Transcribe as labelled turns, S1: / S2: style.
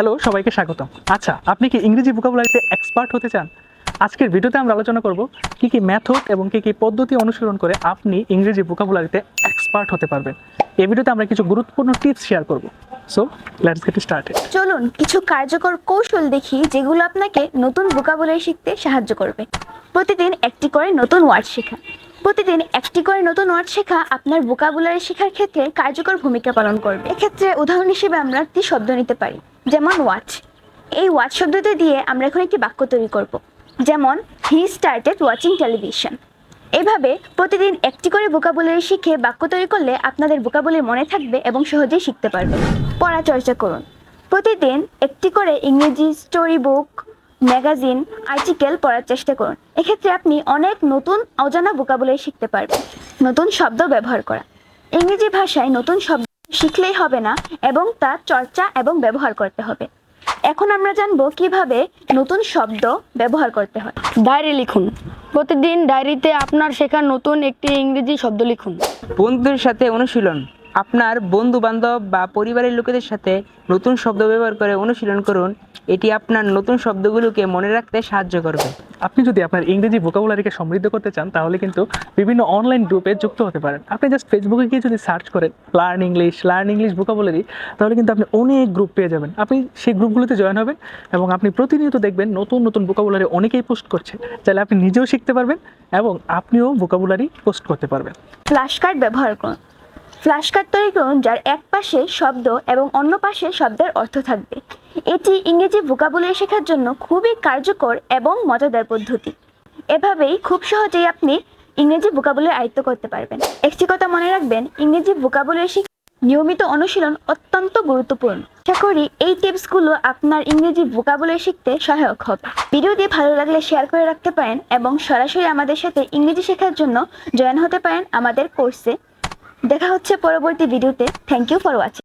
S1: Hello সবাইকে স্বাগতম। আচ্ছা আপনি কি ইংরেজি ভোকাবুলারিতে এক্সপার্ট হতে চান? আজকের ভিডিওতে আমরা আলোচনা করব কি কি মেথড এবং কি কি পদ্ধতি অনুসরণ করে আপনি ইংরেজি ভোকাবুলারিতে এক্সপার্ট হতে পারবেন। এই ভিডিওতে আমরা কিছু গুরুত্বপূর্ণ টিপস শেয়ার করব। সো লেটস গেট স্টার্টেড
S2: চলুন কিছু কার্যকর কৌশল দেখি যেগুলো আপনাকে নতুন ভোকাবুলারি শিখতে সাহায্য করবে। প্রতিদিন একটি করে নতুন ওয়ার্ড শেখা। প্রতিদিন একটি করে নতুন ওয়ার্ড শেখা আপনার ভোকাবুলারি শেখার ক্ষেত্রে কার্যকর ভূমিকা পালন করবে। এক্ষেত্রে উদাহরণ হিসেবে আমরা একটি শব্দ নিতে পারি। যেমন ওয়াচ এই ওয়াচ শব্দটি দিয়ে আমরা এখন একটি বাক্য তৈরি করব। যেমন হি স্টার্টেড ওয়াচিং টেলিভিশন এভাবে প্রতিদিন একটি করে ভোকাবুলারি শিখে বাক্য তৈরি করলে আপনাদের ভোকাবুলারি মনে থাকবে এবং সহজেই শিখতে পারবেন। পড়া চর্চা করুন। প্রতিদিন একটি করে ইংরেজি স্টোরি বুক ম্যাগাজিন আর্টিকেল পড়ার চেষ্টা করুন। এক্ষেত্রে আপনি অনেক নতুন অজানা ভোকাবুলারি শিখতে পারবেন। নতুন শব্দ ব্যবহার করা। ইংরেজি ভাষায় নতুন শব্দ শিখলেই হবে না এবং তা চর্চা এবং ব্যবহার করতে হবে। এখন আমরা জানব কীভাবে নতুন শব্দ ব্যবহার করতে হয়।
S3: ডায়েরি লিখুন। প্রতিদিন ডায়েরিতে আপনার শেখা নতুন একটি ইংরেজি শব্দ লিখুন।
S4: বন্ধুদের সাথে অনুশীলন। আপনার বন্ধু বান্ধব বা পরিবারের লোকেদের সাথে নতুন শব্দ ব্যবহার করে অনুশীলন করুন। এটি আপনার নতুন শব্দগুলোকে মনে রাখতে সাহায্য করবে।
S1: আপনি যদি আপনার ইংরেজি ভোকাবুলারিকে সমৃদ্ধ করতে চান তাহলে কিন্তু বিভিন্ন অনলাইন গ্রুপে যুক্ত হতে পারেন। আপনি জাস্ট ফেসবুকে গিয়ে যদি সার্চ করেন learn English learn English vocabulary তাহলে কিন্তু আপনি অনেক গ্রুপ পেয়ে যাবেন। আপনি সেই গ্রুপগুলোতে জয়েন হবেন এবং আপনি প্রতিনিয়ত দেখবেন নতুন নতুন ভোকাবুলারি অনেকেই পোস্ট করছে। তাহলে আপনি নিজেও শিখতে পারবেন এবং আপনিও ভোকাবুলারি পোস্ট করতে পারবেন।
S2: ফ্ল্যাশ কার্ড ব্যবহার করুন। ফ্ল্যাশ কার্ড তৈরি করুন যার এক পাশে শব্দ এবং অন্য পাশে শব্দের অর্থ থাকবে। এটি ইংরেজি ভোকাবুলারি শেখার জন্য খুবই কার্যকর এবং মজাদার পদ্ধতি। এভাবেই খুব সহজেই আপনি ইংরেজি ভোকাবুলারি আয়ত্ত করতে পারবেন। একটি কথা মনে রাখবেন, ইংরেজি ভোকাবুলারি শিখা নিয়মিত অনুশীলন অত্যন্ত গুরুত্বপূর্ণ। আশা করি এই টিপসগুলো আপনার ইংরেজি ভোকাবুলারি শিখতে সহায়ক হবে। ভিডিওটি ভালো লাগলে শেয়ার করে রাখতে পারেন এবং সরাসরি আমাদের সাথে ইংরেজি শেখার জন্য জয়েন হতে পারেন আমাদের কোর্সে। দেখা হচ্ছে পরবর্তী ভিডিওতে। Thank you for watching